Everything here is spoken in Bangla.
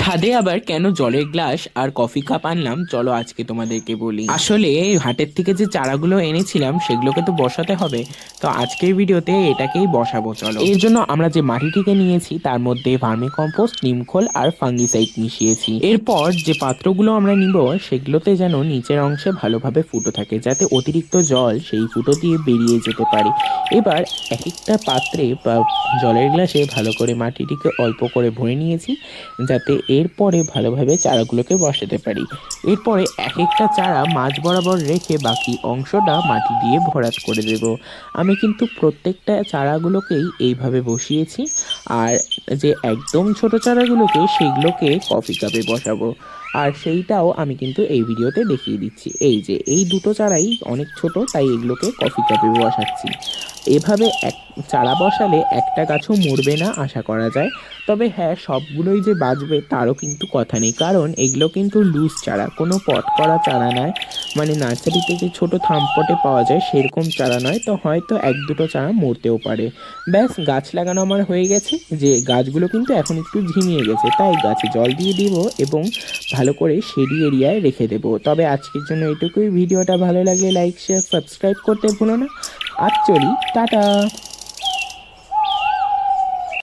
ছাদে আবার কেন জলের গ্লাস আর কফি কাপ আনলাম? চলো আজকে তোমাদেরকে বলি। আসলে হাটের থেকে যে চারাগুলো এনেছিলাম, সেগুলোকে তো বসাতে হবে। তো আজকের ভিডিওতে এটাকেই বসাবো, চলো। এর জন্য আমরা যে মাটিটিকে নিয়েছি, তার মধ্যে ভার্মি কম্পোস্ট নিমখোল আর ফাঙ্গিসাইড মিশিয়েছি। এরপর যে পাত্রগুলো আমরা নিব, সেগুলোতে যেন নিচের অংশে ভালোভাবে ফুটো থাকে, যাতে অতিরিক্ত জল সেই ফুটো দিয়ে বেরিয়ে যেতে পারে। এবার এক একটা পাত্রে বা জলের গ্লাসে ভালো করে মাটিটিকে অল্প করে ভরে নিয়েছি, যাতে এরপরে ভালোভাবে চারাগুলোকে বসাতে পারি। এরপরে এক একটা চারা মাঝ বরাবর রেখে বাকি অংশটা মাটি দিয়ে ভরাট করে দেব। আমি কিন্তু প্রত্যেকটা চারাগুলোকেই এইভাবে বসিয়েছি আর যে একদম ছোট চারাগুলোকে সেগুলোকে কফি কাপে বসাবো। আর সেইটাও আমি কিন্তু এই ভিডিওতে দেখিয়ে দিচ্ছি। এই যে, এই দুটো চারাই অনেক ছোট, তাই এগুলোকে কফি কাপে বসাচ্ছি। এভাবে এক, চারা বসালে একটা গাছও মরবে না, আশা করা যায়। তবে হ্যাঁ সবগুলোই যে বাঁচবে তারও কিন্তু কথা নেই। কারণ এগুলো কিন্তু লুজ চারা, কোনো পট করা চারা নয়। মানে নার্সারিতে যে ছোটো থামপটে পাওয়া যায় সেরকম চারা নয়, তো হয়তো এক দুটো চারা মরতেও পারে। ব্যাস, গাছ লাগানো আমার হয়ে গেছে। যে গাছগুলো কিন্তু এখন একটু ঝিমিয়ে গেছে, তাই গাছে জল দিয়ে দিব এবং ভালো করে শেডি এরিয়ায় রেখে দেবো। তবে আজকের জন্য এটুকুই। ভিডিওটা ভালো লাগলে লাইক শেয়ার সাবস্ক্রাইব করতে ভুলো না। আর চলি টাটা।